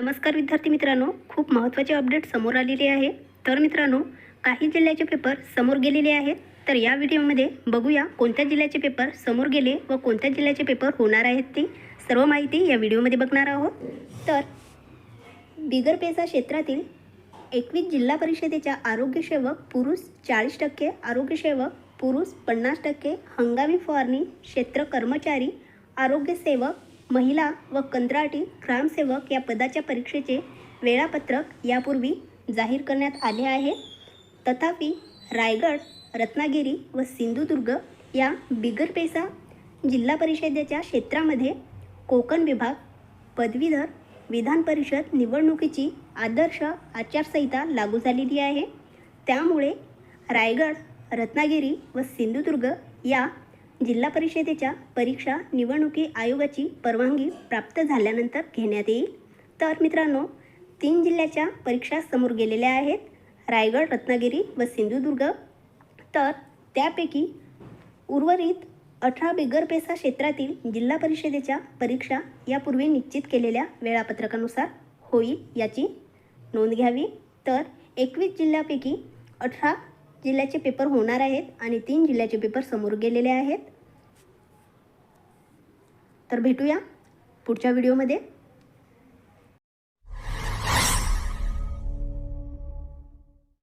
नमस्कार विद्यार्थी मित्रांनो खूप महत्त्वाचे अपडेट समोर आलेले आहे. तर मित्रांनो काही जिल्ह्याचे पेपर समोर गेलेले आहेत. तर या व्हिडिओमध्ये बघूया कोणत्या जिल्ह्याचे पेपर समोर गेले व कोणत्या जिल्ह्याचे पेपर होणार आहेत ती. सर्व माहिती या व्हिडिओमध्ये बघणार आहोत. तर बिगर पेसा क्षेत्रातील एकवीस जिल्हा परिषदेच्या आरोग्यसेवक पुरुष चाळीस टक्के आरोग्यसेवक पुरुष पन्नास टक्के हंगामी फवारणी क्षेत्र कर्मचारी आरोग्यसेवक महिला व कंत्राटी ग्रामसेवक या पदाच्या परीक्षेचे वेळापत्रक यापूर्वी जाहीर करण्यात आले आहे. तथापि रायगड रत्नागिरी व सिंधुदुर्ग या बिगरपेसा जिल्हा परिषदेच्या क्षेत्रामध्ये कोकण विभाग पदवीधर विधान परिषद निवडणुकीची आदर्श आचारसंहिता लागू झालेली आहे. त्यामुळे रायगड रत्नागिरी व सिंधुदुर्ग या जिल्हा परिषदेच्या परीक्षा निवडणुकी आयोगाची परवानगी प्राप्त झाल्यानंतर घेण्यात येईल. तर मित्रांनो तीन जिल्ह्याच्या परीक्षा समोर गेलेल्या आहेत. रायगड रत्नागिरी व सिंधुदुर्ग. तर त्यापैकी उर्वरित अठरा बिगरपेसा क्षेत्रातील जिल्हा परिषदेच्या परीक्षा यापूर्वी निश्चित केलेल्या वेळापत्रकानुसार होईल याची नोंद घ्यावी. तर एकवीस जिल्ह्यापैकी अठरा जिल्ह्याचे पेपर होणार आहेत आणि तीन जिल्ह्याचे पेपर समोर गेलेले आहेत. तर भेटूया पुढच्या व्हिडिओमध्ये.